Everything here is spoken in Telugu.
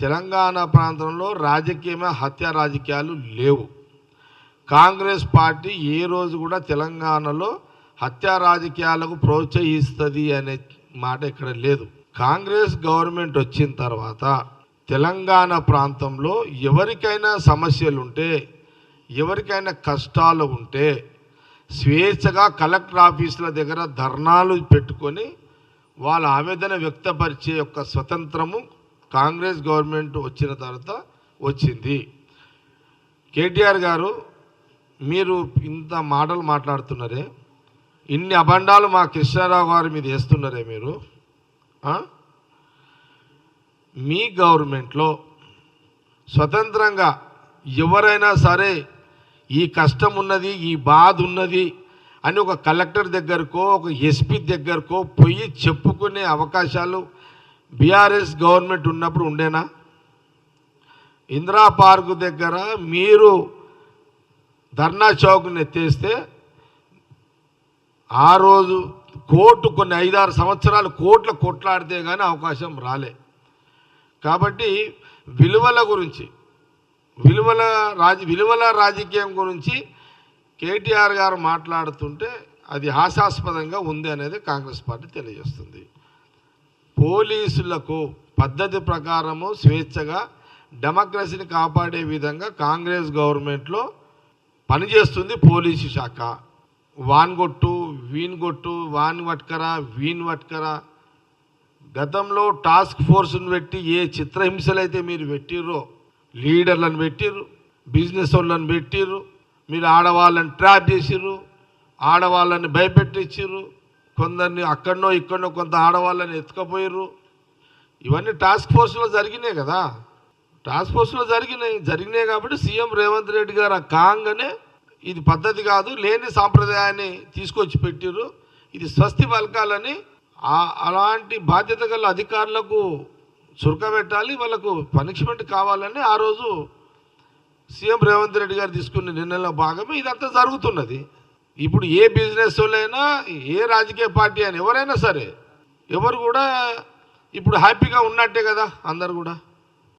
తెలంగాణ ప్రాంతంలో రాజకీయమే హత్య రాజకీయాలు లేవు. కాంగ్రెస్ పార్టీ ఏ రోజు కూడా తెలంగాణలో హత్యా రాజకీయాలకు ప్రోత్సహిస్తుంది అనే మాట ఇక్కడ లేదు. కాంగ్రెస్ గవర్నమెంట్ వచ్చిన తర్వాత తెలంగాణ ప్రాంతంలో ఎవరికైనా సమస్యలు ఉంటే ఎవరికైనా కష్టాలు ఉంటే స్వేచ్ఛగా కలెక్టర్ ఆఫీసుల దగ్గర ధర్నాలు పెట్టుకొని వాళ్ళ ఆవేదన వ్యక్తపరిచే యొక్క స్వతంత్రము కాంగ్రెస్ గవర్నమెంట్ వచ్చిన తర్వాత వచ్చింది. కేటీఆర్ గారు మీరు ఇంత మాటలు మాట్లాడుతున్నారే ఇన్ని అబండాలు మా కృష్ణారావు గారి మీద వేస్తున్నారే మీరు? మీ గవర్నమెంట్లో స్వతంత్రంగా ఎవరైనా సరే ఈ కష్టం ఉన్నది ఈ బాధ ఉన్నది అని ఒక కలెక్టర్ దగ్గరకో ఒక ఎస్పీ దగ్గరకో పోయి చెప్పుకునే అవకాశాలు బీఆర్ఎస్ గవర్నమెంట్ ఉన్నప్పుడు ఉండేనా? ఇందిరా పార్కు దగ్గర మీరు ధర్నా చౌక్ని ఎత్తేస్తే ఆ రోజు కోర్టు కొన్ని ఐదారు సంవత్సరాలు కోట్ల కొట్లాడితే కానీ అవకాశం రాలే. కాబట్టి విలువల గురించి విలువల రాజ విలువల రాజకీయం గురించి కేటీఆర్ గారు మాట్లాడుతుంటే అది హాస్యాస్పదంగా ఉంది అనేది కాంగ్రెస్ పార్టీ తెలియజేస్తుంది. పోలీసులకు పద్ధతి ప్రకారము స్వేచ్ఛగా డెమోక్రసీని కాపాడే విధంగా కాంగ్రెస్ గవర్నమెంట్లో పనిచేస్తుంది పోలీసు శాఖ. వాన్ కొట్టు వీన్ కొట్టు వాన్ వట్కరా వీన్ వట్కరా గతంలో టాస్క్ ఫోర్స్ను పెట్టి ఏ చిత్రహింసలైతే మీరు పెట్టిర్రో లీడర్లను పెట్టిర్రు బిజినెస్ వాళ్ళని పెట్టిర్రు మీరు ఆడవాళ్ళని ట్రాప్ చేసిర్రు ఆడవాళ్ళని భయపెట్టించిర్రు కొందరిని అక్కడనో ఇక్కడనో కొంత ఆడవాళ్ళని ఎత్తుకపోయారు ఇవన్నీ టాస్క్ ఫోర్స్లో జరిగినాయి కదా. టాస్క్ ఫోర్స్లో జరిగినాయి. జరిగినాయి కాబట్టి సీఎం రేవంత్ రెడ్డి గారు ఆ ఇది పద్ధతి కాదు లేని సాంప్రదాయాన్ని తీసుకొచ్చి పెట్టారు ఇది స్వస్తి పలకాలని అలాంటి బాధ్యత గల అధికారులకు చురకబెట్టాలి వాళ్ళకు పనిష్మెంట్ కావాలని ఆ రోజు సీఎం రేవంత్ రెడ్డి గారు తీసుకున్న నిర్ణయంలో భాగమే ఇదంతా జరుగుతున్నది. ఇప్పుడు ఏ బిజినెస్ వాళ్ళైనా ఏ రాజకీయ పార్టీ అయినా ఎవరైనా సరే ఎవరు కూడా ఇప్పుడు హ్యాపీగా ఉన్నట్టే కదా అందరు కూడా.